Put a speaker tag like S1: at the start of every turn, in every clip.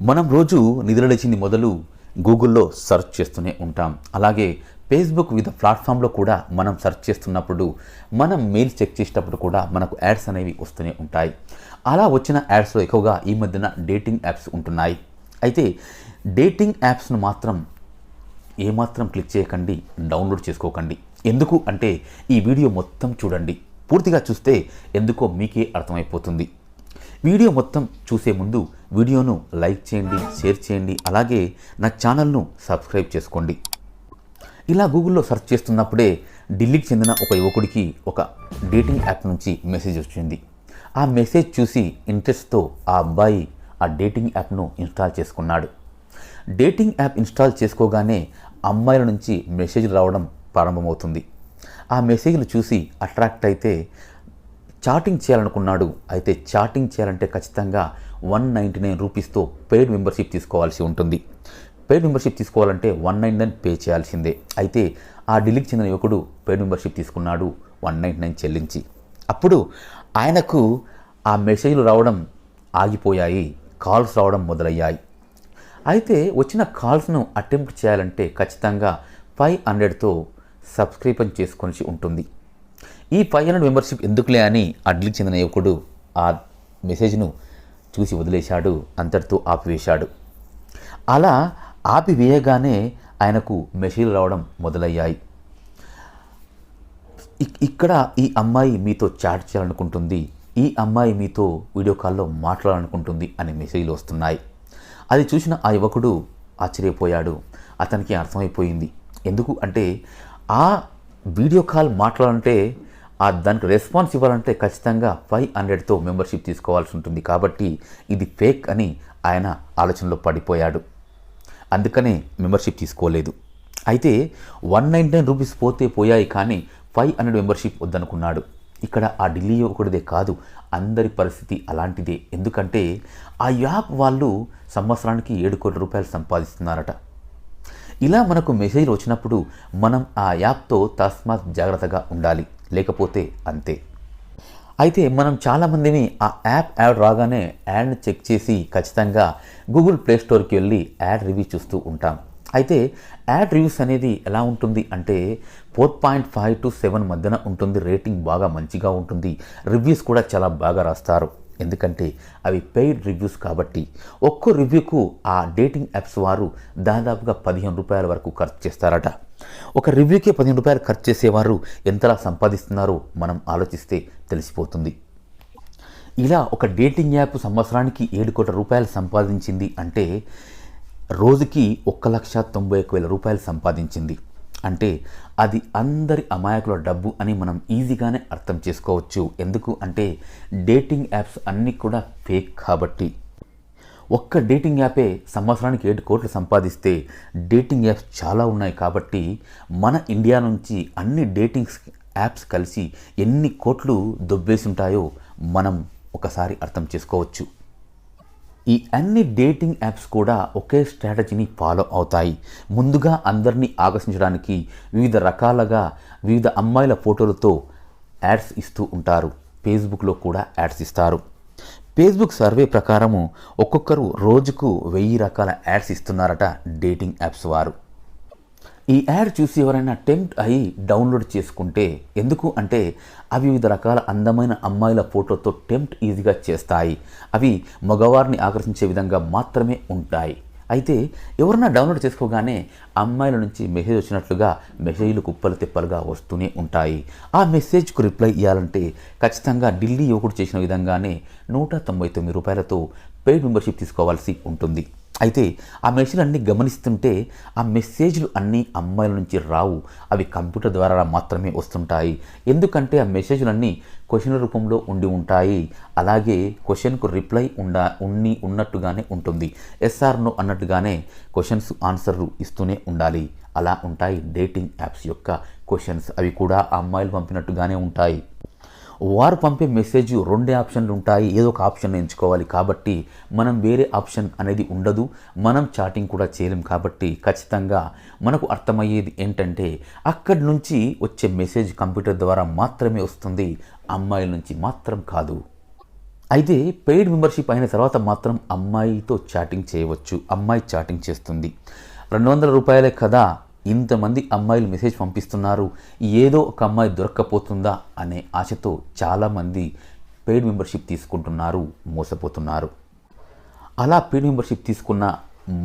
S1: మనం రోజు నిద్రలేచింది మొదలు గూగుల్లో సెర్చ్ చేస్తూనే ఉంటాం. అలాగే ఫేస్బుక్ వివిధ ప్లాట్ఫామ్లో కూడా మనం సెర్చ్ చేస్తున్నప్పుడు మనం మెయిల్ చెక్ చేసేటప్పుడు కూడా మనకు యాడ్స్ అనేవి వస్తూనే ఉంటాయి. అలా వచ్చిన యాడ్స్లో ఎక్కువగా ఈ మధ్యన డేటింగ్ యాప్స్ ఉంటున్నాయి. అయితే డేటింగ్ యాప్స్ను మాత్రం ఏమాత్రం క్లిక్ చేయకండి డౌన్లోడ్ చేసుకోకండి. ఎందుకు అంటే ఈ వీడియో మొత్తం చూడండి. పూర్తిగా చూస్తే ఎందుకో మీకే అర్థమైపోతుంది. వీడియో మొత్తం చూసే ముందు వీడియోను లైక్ చేయండి షేర్ చేయండి అలాగే నా ఛానల్ను సబ్స్క్రైబ్ చేసుకోండి. ఇలా గూగుల్లో సెర్చ్ చేస్తున్నప్పుడే ఢిల్లీకి చెందిన ఒక యువకుడికి ఒక డేటింగ్ యాప్ నుంచి మెసేజ్ వచ్చింది. ఆ మెసేజ్ చూసి ఇంట్రెస్ట్తో ఆ అబ్బాయి ఆ డేటింగ్ యాప్ను ఇన్స్టాల్ చేసుకున్నాడు. డేటింగ్ యాప్ ఇన్స్టాల్ చేసుకోగానే అమ్మాయిల నుంచి మెసేజ్ రావడం ప్రారంభమవుతుంది. ఆ మెసేజ్లు చూసి అట్రాక్ట్ అయితే చాటింగ్ చేయాలనుకున్నాడు. అయితే చాటింగ్ చేయాలంటే ఖచ్చితంగా వన్ నైంటీ నైన్ రూపీస్తో పెయిడ్ మెంబర్షిప్ తీసుకోవాల్సి ఉంటుంది. పెయిడ్ మెంబర్షిప్ తీసుకోవాలంటే వన్ నైన్ నైన్ పే చేయాల్సిందే. అయితే ఆ ఢిల్లీకి చెందిన యువకుడు పెయిడ్ మెంబర్షిప్ తీసుకున్నాడు వన్ నైన్ నైన్ చెల్లించి. అప్పుడు ఆయనకు ఆ మెసేజ్లు రావడం ఆగిపోయాయి కాల్స్ రావడం మొదలయ్యాయి. అయితే వచ్చిన కాల్స్ను అటెంప్ట్ చేయాలంటే ఖచ్చితంగా ఫైవ్ హండ్రెడ్తో సబ్స్క్రిప్షన్ చేసుకొని ఉంటుంది. ఈ ఫైవ్ హండ్రెడ్ మెంబర్షిప్ ఎందుకులే అని అడ్లికి చెందిన యువకుడు ఆ మెసేజ్ను చూసి వదిలేశాడు అంతటితో ఆపివేశాడు. అలా ఆపివేయగానే ఆయనకు మెసేజ్లు రావడం మొదలయ్యాయి. ఇక్కడ ఈ అమ్మాయి మీతో చాట్ చేయాలనుకుంటుంది ఈ అమ్మాయి మీతో వీడియో కాల్లో మాట్లాడాలనుకుంటుంది అనే మెసేజ్లు వస్తున్నాయి. అది చూసిన ఆ యువకుడు ఆశ్చర్యపోయాడు. అతనికి అర్థమైపోయింది. ఎందుకు అంటే ఆ వీడియో కాల్ మాట్లాడాలంటే ఆ దానికి రెస్పాన్స్ ఇవ్వాలంటే ఖచ్చితంగా ఫైవ్ హండ్రెడ్తో మెంబర్షిప్ తీసుకోవాల్సి ఉంటుంది. కాబట్టి ఇది ఫేక్ అని ఆయన ఆలోచనలో పడిపోయాడు. అందుకనే మెంబర్షిప్ తీసుకోలేదు. అయితే వన్ నైన్ నైన్ రూపీస్ పోతే పోయాయి కానీ ఫైవ్ హండ్రెడ్ మెంబర్షిప్ వద్దనుకున్నాడు. ఇక్కడ ఆ ఢిల్లీ ఒకటిదే కాదు అందరి పరిస్థితి అలాంటిదే. ఎందుకంటే ఆ యాప్ వాళ్ళు సంవత్సరానికి ఏడు కోట్ల రూపాయలు సంపాదిస్తున్నారట. ఇలా మనకు మెసేజ్ వచ్చినప్పుడు మనం ఆ యాప్తో తస్మాత్ జాగ్రత్తగా ఉండాలి. లేకపోతే అంతే. అయితే మనం చాలామందిని ఆ యాప్ యాడ్ రాగానే యాడ్ని చెక్ చేసి ఖచ్చితంగా గూగుల్ ప్లే స్టోర్కి వెళ్ళి యాడ్ రివ్యూ చూస్తూ ఉంటాం. అయితే యాడ్ రివ్యూస్ అనేది ఎలా ఉంటుంది అంటే four point five to seven మధ్యన ఉంటుంది రేటింగ్ బాగా మంచిగా ఉంటుంది రివ్యూస్ కూడా చాలా బాగా రాస్తారు. ఎందుకంటే అవి పెయిడ్ రివ్యూస్ కాబట్టి ఒక్కో రివ్యూకు ఆ డేటింగ్ యాప్స్ వారు దాదాపుగా పదిహేను రూపాయల వరకు ఖర్చు చేస్తారట. ఒక రివ్యూకే పదిహేను రూపాయలు ఖర్చు చేసేవారు ఎంతలా సంపాదిస్తున్నారో మనం ఆలోచిస్తే తెలిసిపోతుంది. ఇలా ఒక డేటింగ్ యాప్ సంవత్సరానికి ఏడు కోట్ల రూపాయలు సంపాదించింది అంటే రోజుకి ఒక్క లక్ష తొంభై ఒక వేల రూపాయలు సంపాదించింది. అంటే అది అందరి అమాయకుల డబ్బు అని మనం ఈజీగానే అర్థం చేసుకోవచ్చు. ఎందుకు అంటే డేటింగ్ యాప్స్ అన్నీ కూడా ఫేక్ కాబట్టి. ఒక్క డేటింగ్ యాపే సంవత్సరానికి ఏడు కోట్లు సంపాదిస్తే డేటింగ్ యాప్స్ చాలా ఉన్నాయి కాబట్టి మన ఇండియా నుంచి అన్ని డేటింగ్స్ యాప్స్ కలిసి ఎన్ని కోట్లు దొబ్బేసి ఉంటాయో మనం ఒకసారి అర్థం చేసుకోవచ్చు. ఈ అన్ని డేటింగ్ యాప్స్ కూడా ఒకే స్ట్రాటజీని ఫాలో అవుతాయి. ముందుగా అందరినీ ఆకర్షించడానికి వివిధ రకాలుగా వివిధ అమ్మాయిల ఫోటోలతో యాడ్స్ ఇస్తూ ఉంటారు. ఫేస్బుక్లో కూడా యాడ్స్ ఇస్తారు. ఫేస్బుక్ సర్వే ప్రకారము ఒక్కొక్కరు రోజుకు వెయ్యి రకాల యాడ్స్ ఇస్తున్నారట డేటింగ్ యాప్స్ వారు. ఈ యాడ్ చూసి ఎవరైనా టెంప్ట్ అయ్యి డౌన్లోడ్ చేసుకుంటే ఎందుకు అంటే అవి వివిధ రకాల అందమైన అమ్మాయిల ఫోటోతో టెంప్ట్ ఈజీగా చేస్తాయి. అవి మగవారిని ఆకర్షించే విధంగా మాత్రమే ఉంటాయి. అయితే ఎవరన్నా డౌన్లోడ్ చేసుకోగానే అమ్మాయిల నుంచి మెసేజ్ వచ్చినట్లుగా మెసేజ్లు కుప్పలు తిప్పలుగా వస్తూనే ఉంటాయి. ఆ మెసేజ్కు రిప్లై ఇవ్వాలంటే ఖచ్చితంగా ఢిల్లీ యువకుడు చేసిన విధంగానే నూట తొంభై తొమ్మిది రూపాయలతో పెయిడ్ మెంబర్షిప్ తీసుకోవాల్సి ఉంటుంది. అయితే ఆ మెసేజ్లు అన్నీ గమనిస్తుంటే ఆ మెసేజ్లు అన్నీ అమ్మాయిల నుంచి రావు. అవి కంప్యూటర్ ద్వారా మాత్రమే వస్తుంటాయి. ఎందుకంటే ఆ మెసేజ్లన్నీ క్వశ్చన్ రూపంలో ఉండి ఉంటాయి. అలాగే క్వశ్చన్కు రిప్లై ఉండ ఉన్ని ఉన్నట్టుగానే ఉంటుంది. ఎస్ఆర్నో అన్నట్టుగానే క్వశ్చన్స్ ఆన్సర్లు ఇస్తూనే ఉండాలి. అలా ఉంటాయి డేటింగ్ యాప్స్ యొక్క క్వశ్చన్స్. అవి కూడా ఆ అమ్మాయిలు పంపినట్టుగానే ఉంటాయి. వారు పంపే మెసేజ్ రెండే ఆప్షన్లు ఉంటాయి. ఏదో ఒక ఆప్షన్ ఎంచుకోవాలి కాబట్టి మనం వేరే ఆప్షన్ అనేది ఉండదు. మనం చాటింగ్ కూడా చేయలేం కాబట్టి ఖచ్చితంగా మనకు అర్థమయ్యేది ఏంటంటే అక్కడి నుంచి వచ్చే మెసేజ్ కంప్యూటర్ ద్వారా మాత్రమే వస్తుంది. అమ్మాయిల నుంచి మాత్రం కాదు. అయితే పెయిడ్ మెంబర్షిప్ అయిన తర్వాత మాత్రం అమ్మాయితో చాటింగ్ చేయవచ్చు. అమ్మాయి చాటింగ్ చేస్తుంది. రెండు వందల రూపాయలే కదా ఇంతమంది అమ్మాయిలు మెసేజ్ పంపిస్తున్నారు. ఏదో ఒక అమ్మాయి దొరక్కపోతుందా అనే ఆశతో చాలామంది పెయిడ్ మెంబర్షిప్ తీసుకుంటున్నారు మోసపోతున్నారు. అలా పెయిడ్ మెంబర్షిప్ తీసుకున్న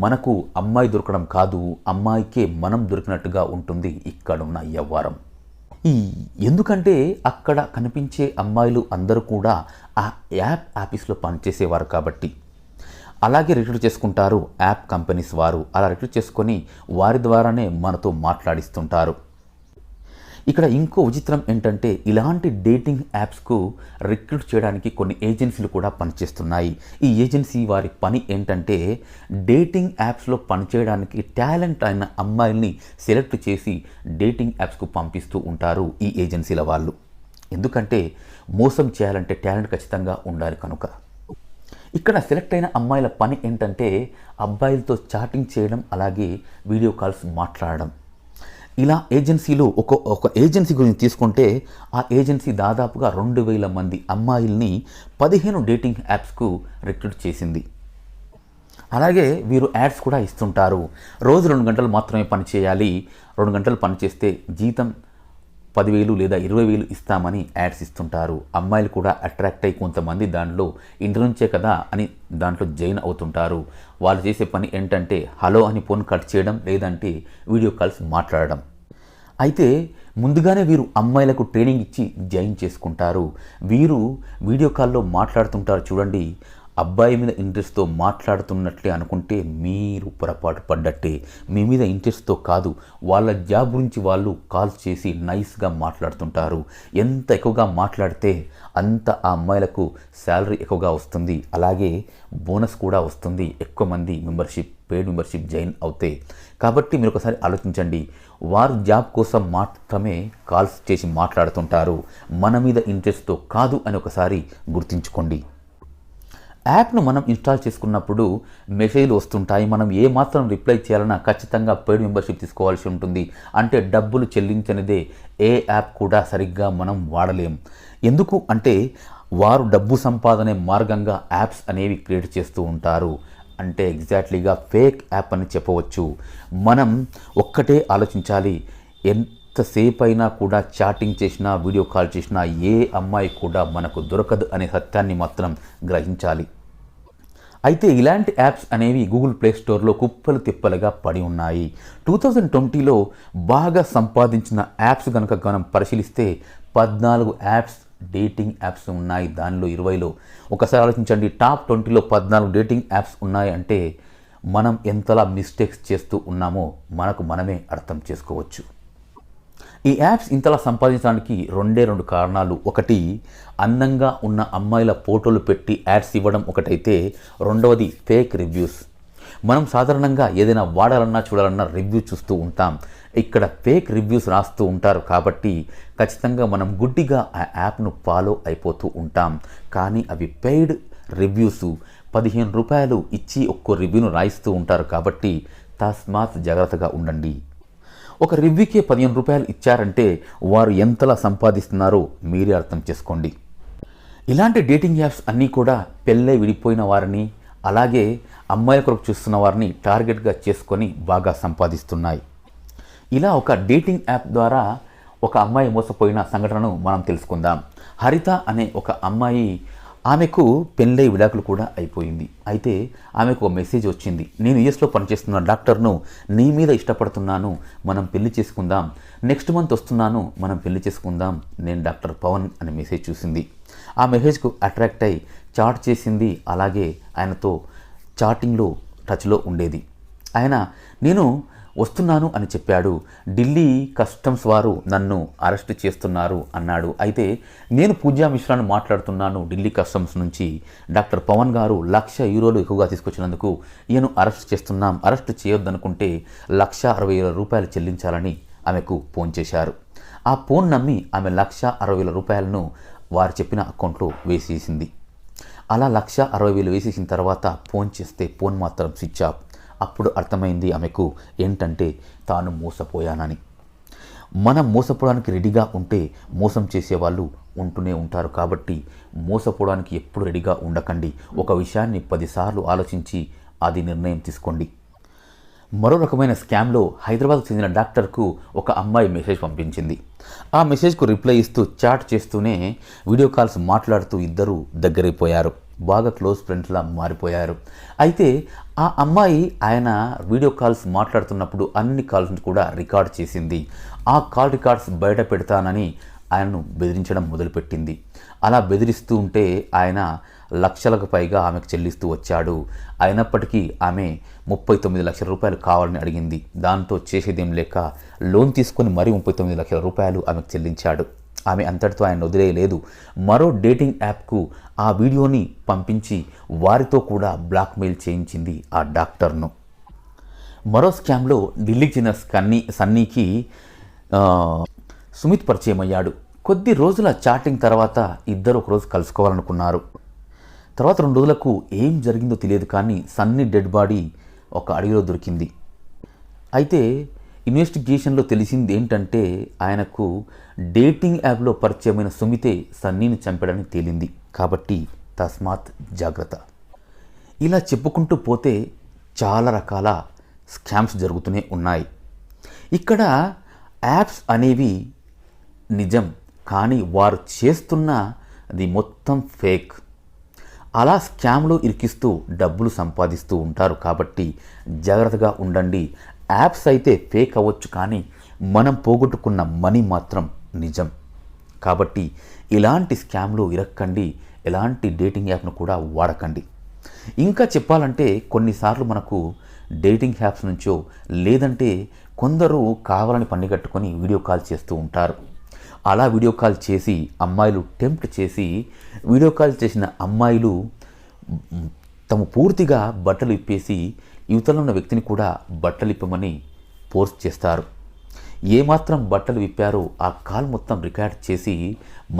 S1: మనకు అమ్మాయి దొరకడం కాదు అమ్మాయికే మనం దొరికినట్టుగా ఉంటుంది ఇక్కడున్న వ్యవహారం ఈ ఎందుకంటే అక్కడ కనిపించే అమ్మాయిలు అందరూ కూడా ఆ యాప్ ఆఫీస్లో పనిచేసేవారు కాబట్టి. అలాగే రిక్రూట్ చేసుకుంటారు యాప్ కంపెనీస్ వారు. అలా రిక్రూట్ చేసుకొని వారి ద్వారానే మనతో మాట్లాడిస్తుంటారు. ఇక్కడ ఇంకో విచిత్రం ఏంటంటే ఇలాంటి డేటింగ్ యాప్స్కు రిక్రూట్ చేయడానికి కొన్ని ఏజెన్సీలు కూడా పనిచేస్తున్నాయి. ఈ ఏజెన్సీ వారి పని ఏంటంటే డేటింగ్ యాప్స్లో పనిచేయడానికి టాలెంట్ అయిన అమ్మాయిల్ని సెలెక్ట్ చేసి డేటింగ్ యాప్స్కు పంపిస్తూ ఉంటారు ఈ ఏజెన్సీల వాళ్ళు. ఎందుకంటే మోసం చేయాలంటే టాలెంట్ ఖచ్చితంగా ఉండాలి కనుక. ఇక్కడ సెలెక్ట్ అయిన అమ్మాయిల పని ఏంటంటే అబ్బాయిలతో చాటింగ్ చేయడం అలాగే వీడియో కాల్స్ మాట్లాడడం. ఇలా ఏజెన్సీలు ఒక ఒక ఏజెన్సీ గురించి తీసుకుంటే ఆ ఏజెన్సీ దాదాపుగా రెండు వేల మంది అమ్మాయిల్ని పదిహేను డేటింగ్ యాప్స్కు రిక్రూట్ చేసింది. అలాగే వీరు యాడ్స్ కూడా ఇస్తుంటారు. రోజు రెండు గంటలు మాత్రమే పని చేయాలి. రెండు గంటలు పనిచేస్తే జీతం పదివేలు లేదా ఇరవై వేలు ఇస్తామని యాడ్స్ ఇస్తుంటారు. అమ్మాయిలు కూడా అట్రాక్ట్ అయ్యి కొంతమంది దాంట్లో ఇంటి నుంచే కదా అని దాంట్లో జాయిన్ అవుతుంటారు. వాళ్ళు చేసే పని ఏంటంటే హలో అని ఫోన్ కట్ చేయడం లేదంటే వీడియో కాల్స్ మాట్లాడడం. అయితే ముందుగానే వీరు అమ్మాయిలకు ట్రైనింగ్ ఇచ్చి జాయిన్ చేసుకుంటారు. వీరు వీడియో కాల్లో మాట్లాడుతుంటారు చూడండి. అబ్బాయి మీద ఇంట్రెస్ట్తో మాట్లాడుతున్నట్లే అనుకుంటే మీరు పొరపాటు పడ్డట్టే. మీ మీద ఇంట్రెస్ట్తో కాదు వాళ్ళ జాబ్ గురించి వాళ్ళు కాల్స్ చేసి నైస్గా మాట్లాడుతుంటారు. ఎంత ఎక్కువగా మాట్లాడితే అంత ఆ అమ్మాయిలకు శాలరీ ఎక్కువగా వస్తుంది. అలాగే బోనస్ కూడా వస్తుంది. ఎక్కువ మంది మెంబర్షిప్ పెయిడ్ మెంబర్షిప్ జాయిన్ అవుతాయి కాబట్టి మీరు ఒకసారి ఆలోచించండి. వారు జాబ్ కోసం మాత్రమే కాల్స్ చేసి మాట్లాడుతుంటారు. మన మీద ఇంట్రెస్ట్తో కాదు అని ఒకసారి గుర్తుంచుకోండి. యాప్ను మనం ఇన్స్టాల్ చేసుకున్నప్పుడు మెసేజ్లు వస్తుంటాయి. మనం ఏ మాత్రం రిప్లై చేయాలన్నా ఖచ్చితంగా పెయిడ్ మెంబర్షిప్ తీసుకోవాల్సి ఉంటుంది. అంటే డబ్బులు చెల్లించనిదే ఏ యాప్ కూడా సరిగ్గా మనం వాడలేం. ఎందుకు అంటే వారు డబ్బు సంపాదనే మార్గంగా యాప్స్ అనేవి క్రియేట్ చేస్తూ ఉంటారు. అంటే ఎగ్జాక్ట్లీగా ఫేక్ యాప్ అని చెప్పవచ్చు. మనం ఒక్కటే ఆలోచించాలి. ఎంతసేపు అయినా కూడా చాటింగ్ చేసినా వీడియో కాల్ చేసినా ఏ అమ్మాయి కూడా మనకు దొరకదు అనే సత్యాన్ని మాత్రం గ్రహించాలి. అయితే ఇలాంటి యాప్స్ అనేవి గూగుల్ ప్లే స్టోర్లో కుప్పలు తిప్పలుగా పడి ఉన్నాయి. టూ థౌజండ్ ట్వంటీలో బాగా సంపాదించిన యాప్స్ కనుక మనం పరిశీలిస్తే పద్నాలుగు యాప్స్ డేటింగ్ యాప్స్ ఉన్నాయి దానిలో ఇరవైలో. ఒకసారి ఆలోచించండి టాప్ ట్వంటీలో పద్నాలుగు డేటింగ్ యాప్స్ ఉన్నాయి అంటే మనం ఎంతలా మిస్టేక్స్ చేస్తూ ఉన్నామో మనకు మనమే అర్థం చేసుకోవచ్చు. ఈ యాప్స్ ఇంతలా సంపాదించడానికి రెండే రెండు కారణాలు. ఒకటి అందంగా ఉన్న అమ్మాయిల ఫోటోలు పెట్టి యాడ్స్ ఇవ్వడం. ఒకటైతే రెండవది ఫేక్ రివ్యూస్. మనం సాధారణంగా ఏదైనా వాడాలన్నా చూడాలన్నా రివ్యూ చూస్తూ ఉంటాం. ఇక్కడ ఫేక్ రివ్యూస్ రాస్తూ ఉంటారు కాబట్టి ఖచ్చితంగా మనం గుడ్డిగా ఆ యాప్ను ఫాలో అయిపోతూ ఉంటాం. కానీ అవి పెయిడ్ రివ్యూస్. పదిహేను రూపాయలు ఇచ్చి ఒక్కో రివ్యూను రాయిస్తూ ఉంటారు కాబట్టి తస్మాత్ జాగ్రత్తగా ఉండండి. ఒక రివ్యూకే పదిహేను రూపాయలు ఇచ్చారంటే వారు ఎంతలా సంపాదిస్తున్నారో మీరే అర్థం చేసుకోండి. ఇలాంటి డేటింగ్ యాప్స్ అన్నీ కూడా పెళ్ళై విడిపోయిన వారిని అలాగే అమ్మాయిల కొరకు చూస్తున్న వారిని టార్గెట్గా చేసుకొని బాగా సంపాదిస్తున్నాయి. ఇలా ఒక డేటింగ్ యాప్ ద్వారా ఒక అమ్మాయి మోసపోయిన సంఘటనను మనం తెలుసుకుందాం. హరిత అనే ఒక అమ్మాయి ఆమెకు పెళ్ళై విడాకులు కూడా అయిపోయింది. అయితే ఆమెకు ఒక మెసేజ్ వచ్చింది. నేను యుఎస్లో పనిచేస్తున్న డాక్టర్ను నీ మీద ఇష్టపడుతున్నాను. మనం పెళ్ళి చేసుకుందాం. నెక్స్ట్ మంత్ వస్తున్నాను. మనం పెళ్ళి చేసుకుందాం. నేను డాక్టర్ పవన్ అనే మెసేజ్ చూసింది. ఆ మెసేజ్కు అట్రాక్ట్ అయి చాట్ చేసింది. అలాగే ఆయనతో చాటింగ్లో టచ్లో ఉండేది. ఆయన నేను వస్తున్నాను అని చెప్పాడు. ఢిల్లీ కస్టమ్స్ వారు నన్ను అరెస్ట్ చేస్తున్నారు అన్నాడు. అయితే నేను పూజా మిశ్రాను మాట్లాడుతున్నాను ఢిల్లీ కస్టమ్స్ నుంచి. డాక్టర్ పవన్ గారు లక్ష యూరోలు ఎక్కువగా తీసుకొచ్చినందుకు ఈయను అరెస్ట్ చేస్తున్నాం. అరెస్ట్ చేయొద్దనుకుంటే లక్ష అరవై వేల రూపాయలు చెల్లించాలని ఆమెకు ఫోన్ చేశారు. ఆ ఫోన్ నమ్మి ఆమె లక్ష అరవై వేల రూపాయలను వారు చెప్పిన అకౌంట్లో వేసేసింది. అలా లక్ష అరవై వేలు వేసేసిన తర్వాత ఫోన్ చేస్తే ఫోన్ మాత్రం స్విచ్ ఆఫ్. అప్పుడు అర్థమైంది ఆమెకు ఏంటంటే తాను మోసపోయానని. మనం మోసపోవడానికి రెడీగా ఉంటే మోసం చేసేవాళ్ళు ఉంటూనే ఉంటారు కాబట్టి మోసపోవడానికి ఎప్పుడు రెడీగా ఉండకండి. ఒక విషయాన్ని పదిసార్లు ఆలోచించి అది నిర్ణయం తీసుకోండి. మరో రకమైన స్కామ్లో హైదరాబాద్కు చెందిన డాక్టర్కు ఒక అమ్మాయి మెసేజ్ పంపించింది. ఆ మెసేజ్కు రిప్లై ఇస్తూ చాట్ చేస్తూనే వీడియో కాల్స్ మాట్లాడుతూ ఇద్దరు దగ్గరైపోయారు. బాగా క్లోజ్ ఫ్రెండ్స్లా మారిపోయారు. అయితే ఆ అమ్మాయి ఆయన వీడియో కాల్స్ మాట్లాడుతున్నప్పుడు అన్ని కాల్స్ కూడా రికార్డ్ చేసింది. ఆ కాల్ రికార్డ్స్ బయట పెడతానని ఆయనను బెదిరించడం మొదలుపెట్టింది. అలా బెదిరిస్తూ ఉంటే ఆయన లక్షలకు పైగా ఆమెకు చెల్లిస్తూ వచ్చాడు. అయినప్పటికీ ఆమె ముప్పై తొమ్మిది లక్షల రూపాయలు కావాలని అడిగింది. దాంతో చేసేదేం లేక లోన్ తీసుకొని మరీ ముప్పై తొమ్మిది లక్షల రూపాయలు ఆమెకు చెల్లించాడు. ఆమె అంతటితో ఆయన వదిలేయలేదు. మరో డేటింగ్ యాప్కు ఆ వీడియోని పంపించి వారితో కూడా బ్లాక్మెయిల్ చేయించింది ఆ డాక్టర్ను. మరో స్కామ్లో ఢిల్లీకి చెందిన సన్నీ సన్నీకి సుమిత్ పరిచయం అయ్యాడు. కొద్ది రోజుల చాటింగ్ తర్వాత ఇద్దరు ఒకరోజు కలుసుకోవాలనుకున్నారు. తర్వాత రెండు రోజులకు ఏం జరిగిందో తెలియదు కానీ సన్నీ డెడ్ బాడీ ఒక అడవిలో దొరికింది. అయితే ఇన్వెస్టిగేషన్లో తెలిసింది ఏంటంటే ఆయనకు డేటింగ్ యాప్లో పరిచయమైన సుమితే సన్నీని చంపడానికి తేలింది. కాబట్టి తస్మాత్ జాగ్రత్త. ఇలా చెప్పుకుంటూ పోతే చాలా రకాల స్కామ్స్ జరుగుతూనే ఉన్నాయి. ఇక్కడ యాప్స్ అనేవి నిజం కానీ వారు చేస్తున్న అది మొత్తం ఫేక్. అలా స్కామ్లో ఇరికిస్తూ డబ్బులు సంపాదిస్తూ ఉంటారు కాబట్టి జాగ్రత్తగా ఉండండి. యాప్స్ అయితే ఫేక్ అవ్వచ్చు కానీ మనం పోగొట్టుకున్న మనీ మాత్రం నిజం. కాబట్టి ఇలాంటి స్కామ్లో ఇరక్కండి ఎలాంటి డేటింగ్ యాప్ను కూడా వాడకండి. ఇంకా చెప్పాలంటే కొన్నిసార్లు మనకు డేటింగ్ యాప్స్ నుంచో లేదంటే కొందరు కావాలని పనిగట్టుకొని వీడియో కాల్ చేస్తూ ఉంటారు. అలా వీడియో కాల్ చేసి అమ్మాయిలు టెంప్ట్ చేసి వీడియో కాల్ చేసిన అమ్మాయిలు తమ పూర్తిగా బట్టలు ఇప్పేసి యువతలో ఉన్న వ్యక్తిని కూడా బట్టలు ఇప్పమని పోస్ట్ చేస్తారు. ఏమాత్రం బట్టలు విప్పారో ఆ కాల్ మొత్తం రికార్డ్ చేసి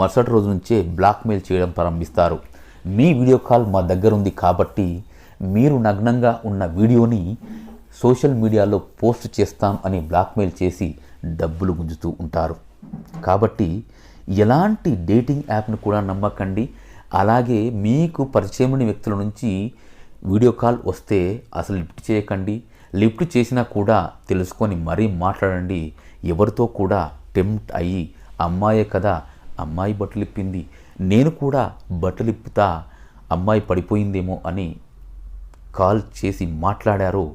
S1: మరుసటి రోజు నుంచే బ్లాక్మెయిల్ చేయడం ప్రారంభిస్తారు. మీ వీడియో కాల్ మా దగ్గర ఉంది కాబట్టి మీరు నగ్నంగా ఉన్న వీడియోని సోషల్ మీడియాలో పోస్ట్ చేస్తాం అని బ్లాక్మెయిల్ చేసి డబ్బులు గుంజుతూ ఉంటారు. కాబట్టి ఎలాంటి డేటింగ్ యాప్ను కూడా నమ్మకండి. అలాగే మీకు పరిచయమైన వ్యక్తుల నుంచి వీడియో కాల్ వస్తే అసలు లిఫ్ట్ చేయకండి. లిఫ్ట్ చేసినా కూడా తెలుసుకొని మరీ మాట్లాడండి. ఎవరితో కూడా టెంప్ట్ అయ్యి అమ్మాయే కదా అమ్మాయి బట్టలు ఇప్పింది నేను కూడా బట్టలు ఇప్పుతా అమ్మాయి పడిపోయిందేమో అని కాల్ చేసి మాట్లాడారో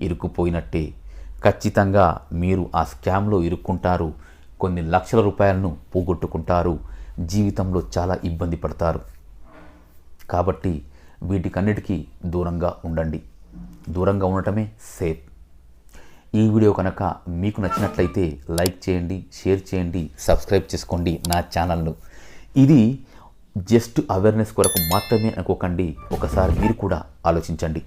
S1: ఇరుక్కుపోయినట్టే. ఖచ్చితంగా మీరు ఆ స్కామ్లో ఇరుక్కుంటారు. కొన్ని లక్షల రూపాయలను పోగొట్టుకుంటారు. జీవితంలో చాలా ఇబ్బంది పడతారు. కాబట్టి వీటికన్నిటికీ దూరంగా ఉండండి. దూరంగా ఉండటమే సేఫ్. ఈ వీడియో కనుక మీకు నచ్చినట్లయితే లైక్ చేయండి షేర్ చేయండి సబ్స్క్రైబ్ చేసుకోండి నా ఛానల్ను. ఇది జస్ట్ అవేర్నెస్ కొరకు మాత్రమే అనుకోకండి. ఒకసారి మీరు కూడా ఆలోచించండి.